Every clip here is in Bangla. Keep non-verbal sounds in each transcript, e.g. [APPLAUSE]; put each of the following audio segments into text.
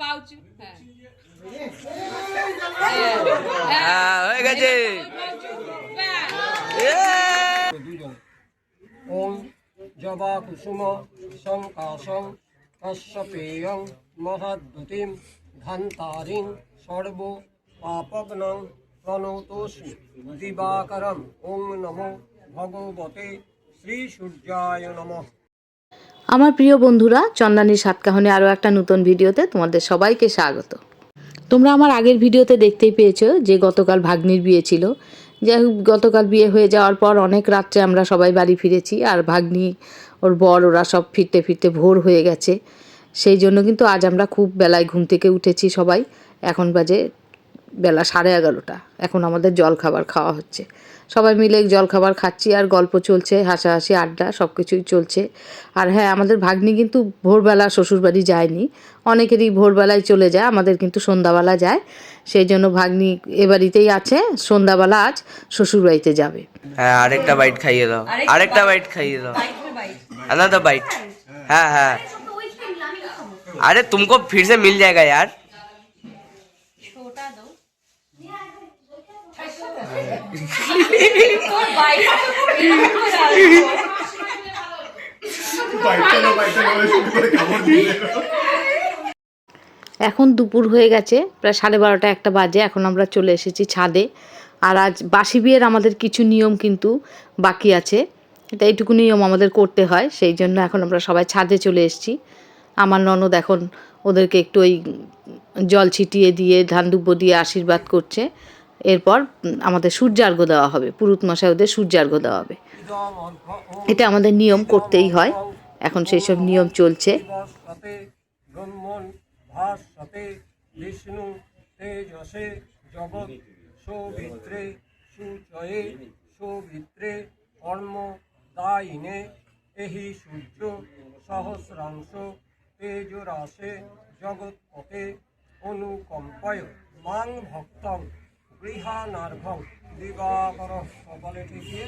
পাউচু? হ্যাঁ। হ্যাঁ, হয়ে গেছে। দুজন ওম জবা কুসুম শঙ্কাশং কশ্যপেয়ং মহাদ্যুতিম ধন্তারিং সর্ব পাপগ্নং প্রণতোস্মি দিবাকরম। ওম নমো ভগবতে। শ্রী সূর্যায় নমঃ। আমার প্রিয় বন্ধুরা চন্দানী সাতকাহনে আরও একটা নতুন ভিডিওতে তোমাদের সবাইকে স্বাগত। তোমরা আমার আগের ভিডিওতে দেখতেই পেয়েছ যে গতকাল ভাগ্নির বিয়ে ছিল। যাই হোক, গতকাল বিয়ে হয়ে যাওয়ার পর অনেক রাত্রে আমরা সবাই বাড়ি ফিরেছি আর ভাগ্নি, ওর বর, ওরা সব ফিরতে ফিরতে ভোর হয়ে গেছে। সেই জন্য কিন্তু আজ আমরা খুব বেলায় ঘুম থেকে উঠেছি সবাই। এখন বাজে বেলা সাড়ে এগারোটা। এখন আমাদের জল খাবার খাওয়া হচ্ছে। সবাই মিলে জলখাবার খাচ্ছি আর গল্প চলছে হাসাহাসি আড্ডা সব কিছুই চলছে। আর হ্যাঁ আমাদের ভাগ্নি কিন্তু ভোরবেলা শ্বশুরবাড়ি যায়নি। অনেকেরই ভোরবেলায় চলে যায় আমাদের কিন্তু সন্ধ্যাবেলা যায়। সেই জন্য ভাগ্নি এ বাড়িতেই আছে সন্ধ্যাবেলা আজ শ্বশুরবাড়িতে যাবে। হ্যাঁ আরেকটা বাইট খাইয়ে দাও। আরেকটা বাইট। খাইয়ে দাও। আলাদা বাইট। হ্যাঁ। হ্যাঁ আরে তুমি ফির মিল যায়গা यार এখন দুপুর হয়ে গেছে, প্রায় সাড়ে বারোটা একটা বাজে, এখন আমরা চলে এসেছি ছাদে। আর আজ বাসি বিয়ের আমাদের কিছু নিয়ম কিন্তু বাকি আছে। এটা এইটুকু নিয়ম আমাদের করতে হয়, সেই জন্য এখন আমরা সবাই ছাদে চলে এসেছি। আমার ননদ এখন ওদেরকে একটু ওই জল ছিটিয়ে দিয়ে, ধান দুব্ব দিয়ে আশীর্বাদ করছে। এরপর আমাদের সূর্যার্ঘ দেওয়া হবে। পুরুত মশাই ওদের সূর্যার্ঘ দেওয়া হবে। এটা আমাদের নিয়ম করতেই হয়। এখন সেই সব নিয়ম চলছে। বিষ্ণু জগৎ সৌভিত্রে সুচয়ে সৌভিত্রে কর্ম সূর্য, সহস্রাংশ মাং ভক্তং গৃহানার্ঘং দিবাকর কপালে ঠেকিয়ে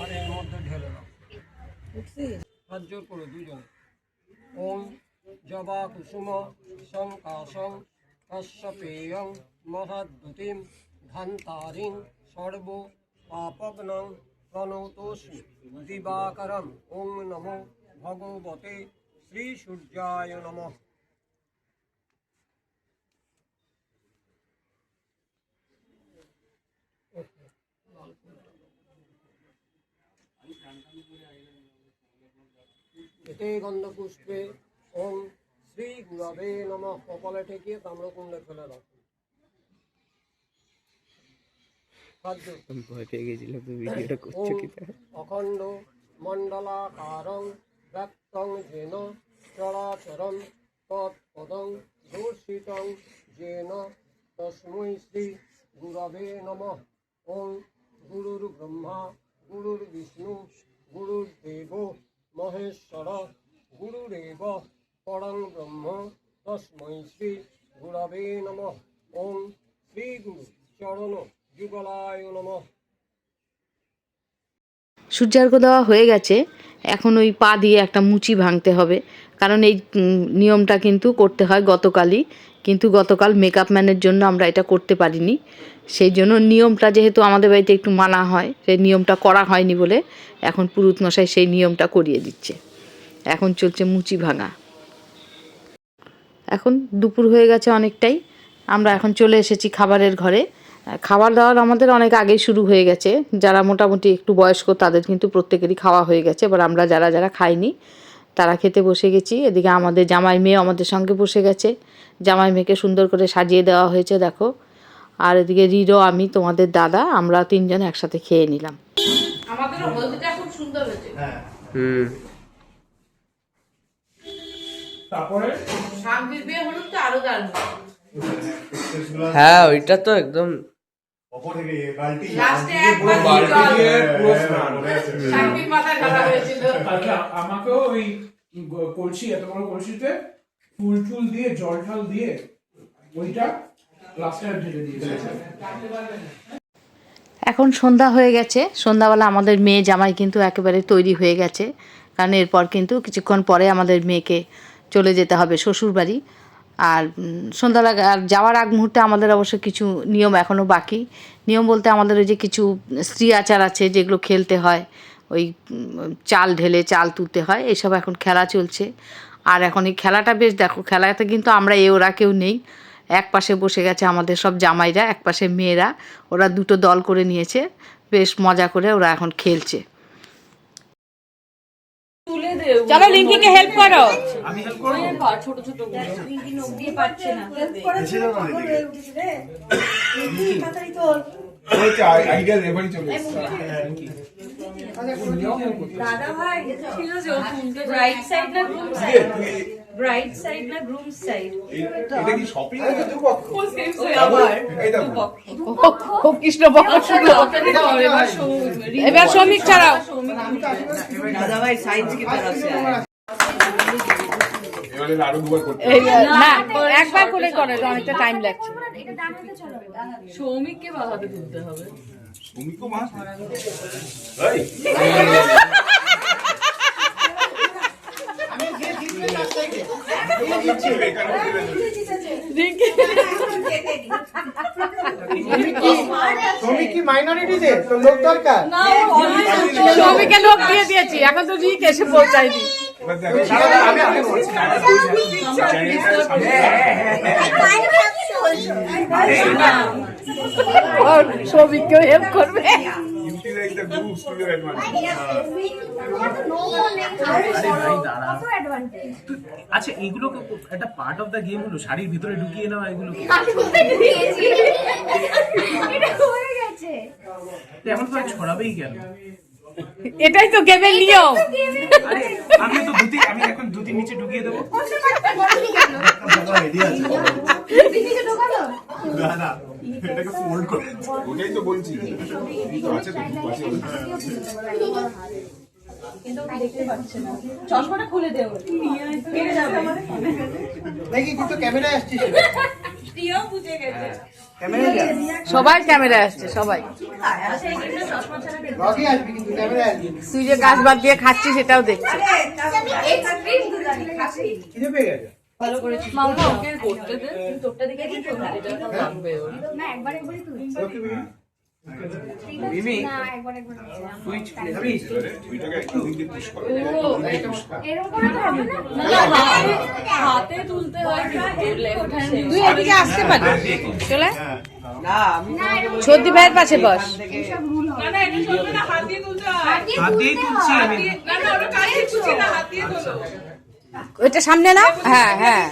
আর এর মধ্যে ঢেলে দাও। হাত জোর করো দুজনে। ওম জবা কুসুম শঙ্কাশং কশ্যপেয়ং মহাদ্যুতিম ধন্তারিং সর্ব পাপগ্নং প্রণতোস্মি দিবাকরম। ওম নমো ভগবতে শ্রী সূর্যায় নমঃ। এতে গন্ধপুষ্পে ওম শ্রী গুরবে নম কপালে ঠেকিয়ে তাম্রকুণ্ডে ফেলে রাখুন ওম কি অখণ্ড মণ্ডলাকারং ব্যক্তং যেন চরাচরম তৎপদং দূষিতং যেন তস্मै শ্রী গুরবে নমঃ। ওম গুরুর ব্রহ্মা গুরুর বিষ্ণু মহেশ্বর গুরুরেব পরং ব্রহ্ম তস্मै শ্রী গুরবে নমঃ। ওম শ্রী গুরু চরণ যুগলায় নমঃ। সূর্যার্ঘ দেওয়া হয়ে গেছে। এখন ওই পা দিয়ে একটা মুচি ভাঙতে হবে। কারণ এই নিয়মটা কিন্তু করতে হয় গতকালই। কিন্তু গতকাল মেকআপ ম্যানের জন্য আমরা এটা করতে পারিনি। সেই জন্য নিয়মটা যেহেতু আমাদের বাড়িতে একটু মানা হয়, সেই নিয়মটা করা হয়নি বলে এখন পুরুত মশাই সেই নিয়মটা করিয়ে দিচ্ছে। এখন চলছে মুচি ভাঙা। এখন দুপুর হয়ে গেছে অনেকটাই, আমরা এখন চলে এসেছি খাবারের ঘরে। খাবার দাবার আমাদের অনেক আগেই শুরু হয়ে গেছে, যারা মোটামুটি একটু বয়স্ক তাদের কিন্তু প্রত্যেকেরই খাওয়া হয়ে গেছে, এবার আমরা যারা যারা খাইনি, তারা খেতে বসে গেছি। এদিকে আমাদের জামাই মেয়ে আমাদের সঙ্গে বসে গেছে, জামাই মেয়েকে সুন্দর করে সাজিয়ে দেওয়া হয়েছে, দেখো। আর এদিকে রিরো আমি তোমাদের দাদা আমরা তিনজন একসাথে খেয়ে নিলাম। আমাদেরও হলদিটা খুব সুন্দর হয়েছে। হুম। শান্তির বিয়ে হলুদ তো আরও দারুণ। হ্যাঁ ওইটা তো একদম আমাকেও ওই কলসি এত বড় কলসিতে ফুল টুল দিয়ে জল টল দিয়ে ওইটা এখন সন্ধ্যা হয়ে গেছে। সন্ধ্যাবেলা আমাদের মেয়ে জামাই কিন্তু একেবারে তৈরি হয়ে গেছে। কারণ এরপর কিন্তু কিছুক্ষণ পরে আমাদের মেয়েকে চলে যেতে হবে শ্বশুর বাড়ি আর সন্ধ্যাবেলা আর যাওয়ার আগ মুহূর্তে আমাদের অবশ্য কিছু নিয়ম এখনও বাকি। নিয়ম বলতে আমাদের ওই যে কিছু স্ত্রী আচার আছে যেগুলো খেলতে হয়। ওই চাল ঢেলে চাল তুলতে হয়। এসব এখন খেলা চলছে। আর এখন এই খেলাটা বেশ দেখো খেলাতে কিন্তু আমরা এ ওরা কেউ নেই। এক পাশে বসে গেছে আমাদের সব জামাইরা এক পাশে মেয়েরা। ওরা দুটো দল করে নিয়েছে। বেশ মজা করে ওরা এখন খেলছে। চলো লিঙ্কিকে হেল্প করো। আইডিয়া রেফারি চলে এসেছে। ব্রাইট সাইড না সাইড ব্রাইট সাইড না গ্রুম সাইড এটা কি শপিং খুব কৃষ্ণ পক্ষ এবার শ্রমিক ছাড়াও। এবারে আরও দুবার করতে এই, না একবার করে করে অনেকটা টাইম লাগছে। সৌমিককে বাধাতে তুলতে হবে। মাছ [LAUGHS] এই তুমি কি মাইনরিটিতে তো লোক দরকার? শ্রমিকের লোক দিয়ে দিয়েছি এখন তো রিক এসে পৌঁছায়নি এবার দেখো আমি আগে বলছি ও হেল্প করবে। গ্রুপস টু ইওর অ্যাডভান্টেজ আচ্ছা এগুলো একটা পার্ট অফ দ্য গেম হলো শাড়ির ভিতরে ঢুকিয়ে নেওয়া এগুলো এমন করে ছড়াবেই কেন? এটাই তো গেমের নিয়ম। আরে আমি তো দুটি আমি এখন দুটি নিচে ঢুকিয়ে দেবো। ওটাই তো বলছি। তো আছে তো group আছে। চশমাটা খুলে দেও কেটে যাবে। দেখি তুই তো ক্যামেরায় আসছিস প্রিয় বুঝে গেছে। সবাই ক্যামেরায় আসছে সবাই। কিন্তু তুই যে গাছ বাদ দিয়ে খাচ্ছিস সেটাও দেখছে। পেয়ে গেছে মামা ওকে করতে দে। তোরটা দেখে এটা লাগবে ওর। একটু দিক পুশ করো। হাতে তুলতে হয় তুই এদিকে আসতে পারিস। চলে? সর্দি ভাইয়ের পাশে বস। না না এটা চলবে না হাত দিয়ে তুলতে হয়। হাত দিয়েই তুলছি আমি। না না ওটা কাছে তুলছি না হাত দিয়ে তোলো। ওইটা সামনে না হ্যাঁ হ্যাঁ।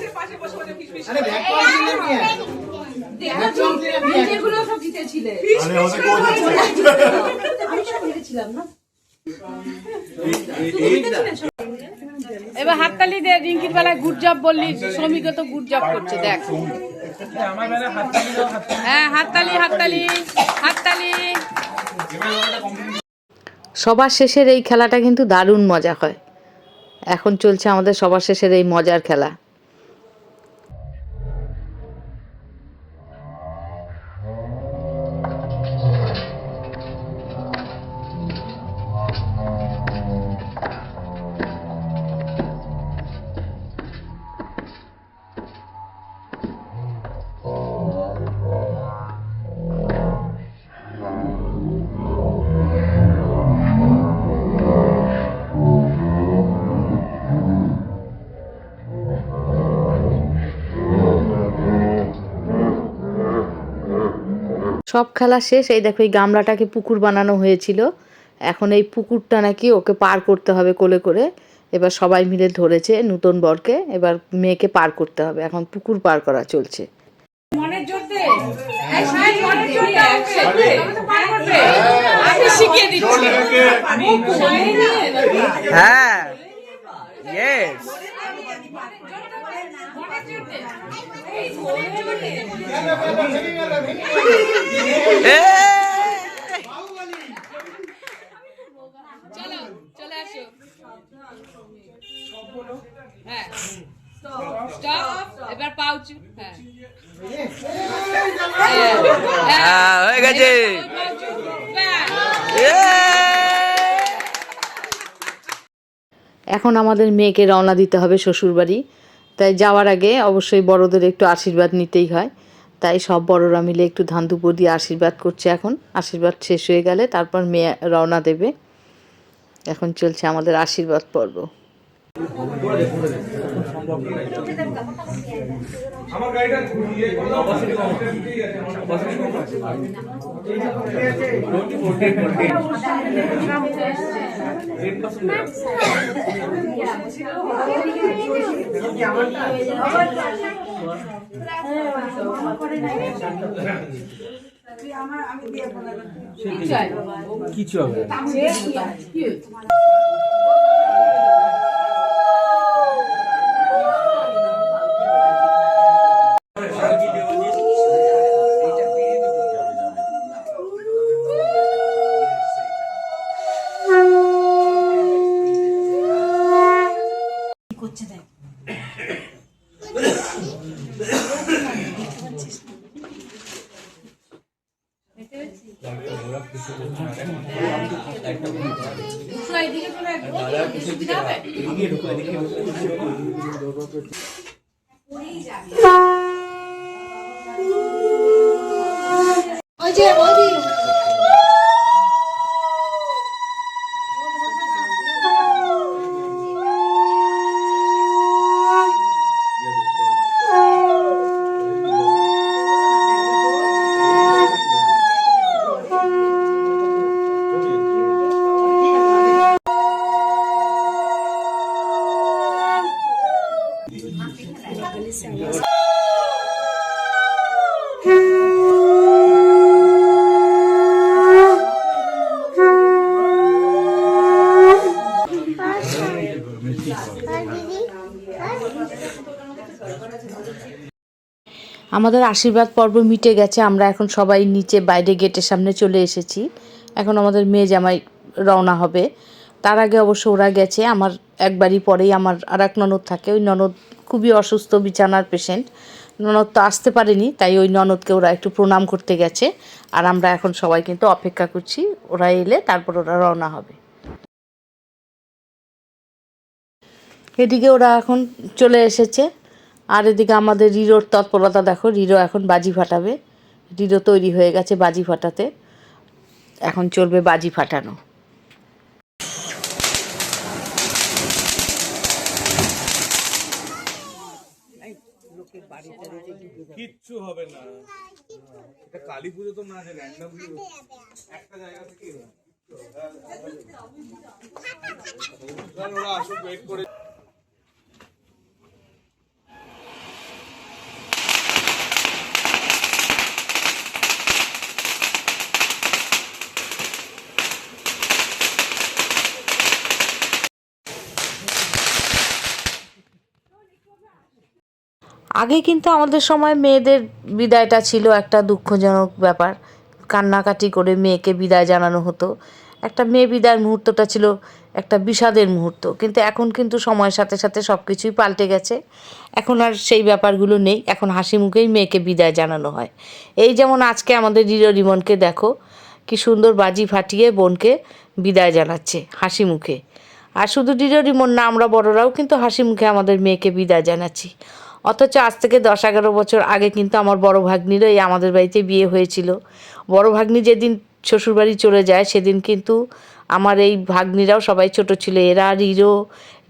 এবার হাততালি দে রিঙ্কির বেলায় গুড জব বললি শ্রমিকও তো গুড জব করছে দেখ। হ্যাঁ হাততালি হাততালি হাততালি। সবার শেষের এই খেলাটা কিন্তু দারুণ মজা হয়। এখন চলছে আমাদের সবার শেষের এই মজার খেলা। সব খেলা শেষ। এই দেখো এই গামলাটাকে পুকুর বানানো হয়েছিল। এখন এই পুকুরটা নাকি ওকে পার করতে হবে কোলে করে। এবার সবাই মিলে ধরেছে নূতন বরকে। এবার মেয়েকে পার করতে হবে। এখন পুকুর পার করা চলছে। হ্যাঁ। হয়ে গেছে এখন আমাদের মেয়েকে রওনা দিতে হবে শ্বশুরবাড়ি। তাই যাওয়ার আগে অবশ্যই বড়দের একটু আশীর্বাদ নিতেই হয়। তাই সব বড়রা মিলে একটু ধান দুপুর দিয়ে আশীর্বাদ করছে এখন। আশীর্বাদ শেষ হয়ে গেলে তারপর মেয়ে রওনা দেবে। এখন চলছে আমাদের আশীর্বাদ পর্ব। আমার গাড়িটা ঘুরিয়ে কিছু হবে না। এদিকে চলে আসবে আমাদের আশীর্বাদ পর্ব মিটে গেছে, আমরা এখন সবাই নিচে বাইরে গেটের সামনে চলে এসেছি। এখন আমাদের মেয়ে জামাই রওনা হবে। তার আগে অবশ্য ওরা গেছে, আমার একবারই পরেই আমার আর এক ননদ থাকে। ওই ননদ খুবই অসুস্থ, বিছানার পেশেন্ট ননদ তো আসতে পারেনি, তাই ওই ননদকে ওরা একটু প্রণাম করতে গেছে। আর আমরা এখন সবাই কিন্তু অপেক্ষা করছি, ওরা এলে তারপর ওরা রওনা হবে। এদিকে ওরা এখন চলে এসেছে। আর এদিকে আমাদের রিরোর তৎপরতা দেখো, রিরো এখন বাজি ফাটাবে। রিরো তৈরি হয়ে গেছে বাজি ফাটাতে। এখন চলবে বাজি ফাটানো। কিচ্ছু হবে না। কালী পুজো তো না যে র্যান্ডম একটা জায়গা থেকে আগে কিন্তু আমাদের সময় মেয়েদের বিদায়টা ছিল একটা দুঃখজনক ব্যাপার। কান্নাকাটি করে মেয়েকে বিদায় জানানো হতো। একটা মেয়ে বিদায়ের মুহূর্তটা ছিল একটা বিষাদের মুহূর্ত। কিন্তু এখন কিন্তু সময়ের সাথে সাথে সব কিছুই পাল্টে গেছে। এখন আর সেই ব্যাপারগুলো নেই। এখন হাসি মুখেই মেয়েকে বিদায় জানানো হয়। এই যেমন আজকে আমাদের রিরো রিমনকে দেখো, কি সুন্দর বাজি ফাটিয়ে বোনকে বিদায় জানাচ্ছে হাসি মুখে। আর শুধু রিরো রিমন না, আমরা বড়রাও কিন্তু হাসি মুখে আমাদের মেয়েকে বিদায় জানাচ্ছি। অথচ আজ থেকে দশ এগারো বছর আগে কিন্তু আমার বড় ভাগ্নিরও এই আমাদের বাড়িতে বিয়ে হয়েছিল। বড় ভাগ্নি যেদিন শ্বশুরবাড়ি চলে যায়, সেদিন কিন্তু আমার এই ভাগ্নিরাও সবাই ছোট ছিল। এরা রিরো,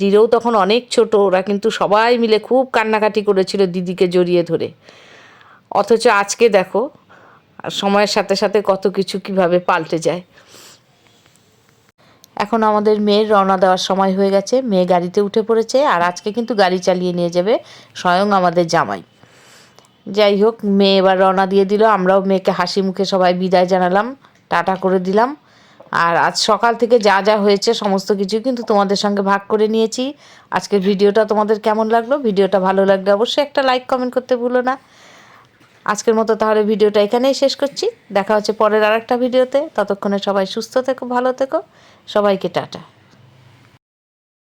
রিরোও তখন অনেক ছোট, ওরা কিন্তু সবাই মিলে খুব কান্নাকাটি করেছিল দিদিকে জড়িয়ে ধরে। অথচ আজকে দেখো, সময়ের সাথে সাথে কত কিছু কীভাবে পাল্টে যায়। এখন আমাদের মেয়ের রওনা দেওয়ার সময় হয়ে গেছে। মেয়ে গাড়িতে উঠে পড়েছে আর আজকে কিন্তু গাড়ি চালিয়ে নিয়ে যাবে স্বয়ং আমাদের জামাই। যাই হোক, মেয়ে এবার রওনা দিয়ে দিল। আমরাও মেয়েকে হাসি মুখে সবাই বিদায় জানালাম, টাটা করে দিলাম। আর আজ সকাল থেকে যা যা হয়েছে সমস্ত কিছু কিন্তু তোমাদের সঙ্গে ভাগ করে নিয়েছি। আজকের ভিডিওটা তোমাদের কেমন লাগল? ভিডিওটা ভালো লাগলে অবশ্যই একটা লাইক কমেন্ট করতে ভুলো না। আজকের মতো তাহলে ভিডিওটা এখানেই শেষ করছি। দেখা হচ্ছে পরের আর একটা ভিডিওতে। ততক্ষণে সবাই সুস্থ থেকো, ভালো থেকো। সবাইকে টাটা।